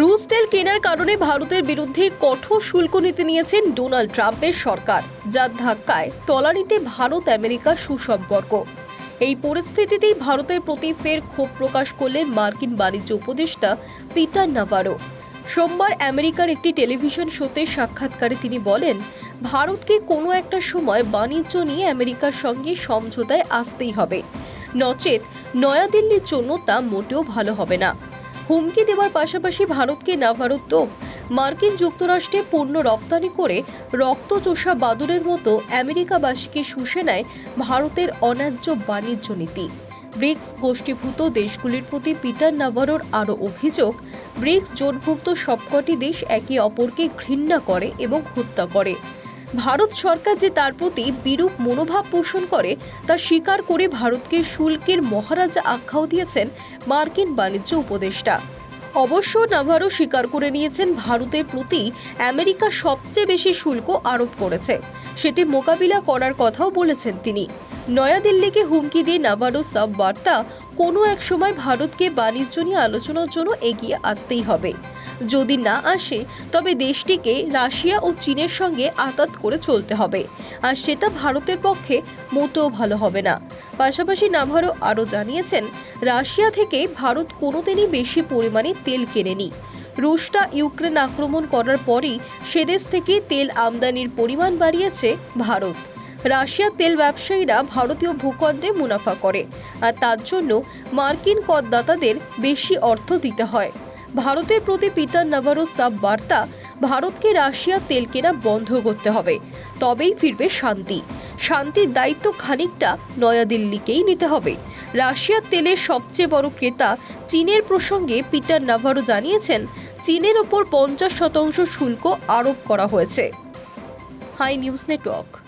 রুশ তেল কেনার কারণে ভারতের বিরুদ্ধে কঠোর শুল্ক নীতি নিয়েছেন ডোনাল্ড ট্রাম্পের সরকার, যার ধাক্কায় তলানিতে ভারত আমেরিকা সুসম্পর্ক। এই পরিস্থিতিতেই ভারতের প্রতি ফের ক্ষোভ প্রকাশ করলেন মার্কিন বাণিজ্য উপদেষ্টা পিটার নাভারো। সোমবার আমেরিকার একটি টেলিভিশন শোতে সাক্ষাৎকারে তিনি বলেন, ভারতকে কোনো একটা সময় বাণিজ্য নিয়ে আমেরিকার সঙ্গে সমঝোতায় আসতেই হবে। নচেত নয়াদিল্লির জন্য তা মোটেও ভালো হবে না। হুমকি দেওয়ার পাশাপাশি ভারতকে নাভারত তোপ মার্কিন যুক্তরাষ্ট্রে পণ্য রপ্তানি করে রক্তচোষা বাদুরের মতো আমেরিকাবাসীকে শুষে নেয় ভারতের অন্যায্য বাণিজ্য নীতি। ব্রিক্স গোষ্ঠীভূত দেশগুলির প্রতি পিটার নাভারোর আরও অভিযোগ, ব্রিক্স জোটভুক্ত সবকটি দেশ একে অপরকে ঘৃণা করে এবং হত্যা করে। ভারত সরকার যে তার প্রতি বিরূপ মনোভাব পোষণ করে, তা স্বীকার করে ভারতকে শুল্কের মহারাজা আখ্যাও দিয়েছেন মার্কিন বাণিজ্য উপদেষ্টা। অবশ্য নাভারো স্বীকার করে নিয়েছেন ভারতের প্রতি আমেরিকা সবচেয়ে বেশি শুল্ক আরোপ করেছে। সেটি মোকাবিলা করার কথাও বলেছেন তিনি। নয়াদিল্লিকে হুমকি দিয়ে নাভারো সাব বার্তা কোনো এক সময় ভারতকে বাণিজ্য নিয়ে আলোচনার জন্য এগিয়ে আসতেই হবে। যদি না আসে, তবে দেশটিকে রাশিয়া ও চীনের সঙ্গে আতাত করে চলতে হবে। আর সেটা ভারতের পক্ষে মোটেও ভালো হবে না। পাশাপাশি নাভারো আরও জানিয়েছেন, রাশিয়া থেকে ভারত কোনোদিনই বেশি পরিমাণে তেল কেনেনি। রুশরা ইউক্রেন আক্রমণ করার পরই সেদেশ থেকে তেল আমদানির পরিমাণ বাড়িয়েছে ভারত। রাশিয়ার তেল ব্যবসায়ীরা ভারতীয় ভূখণ্ডে মুনাফা করে, আর তার জন্য মার্কিন করদাতাদের বেশি অর্থ দিতে হয়। ভারতের প্রতি পিটার নাভারো সাব বার্তা, ভারতকে রাশিয়ার তেল কেনা বন্ধ করতে হবে, তবেই ফিরবে শান্তি। শান্তির দায়িত্ব খানিকটা নয়াদিল্লিকেই নিতে হবে। রাশিয়ার তেলের সবচেয়ে বড় ক্রেতা চীনের প্রসঙ্গে পিটার নাভারো জানিয়েছেন, চীনের ওপর পঞ্চাশ শতাংশ শুল্ক আরোপ করা হয়েছে। Hi news network.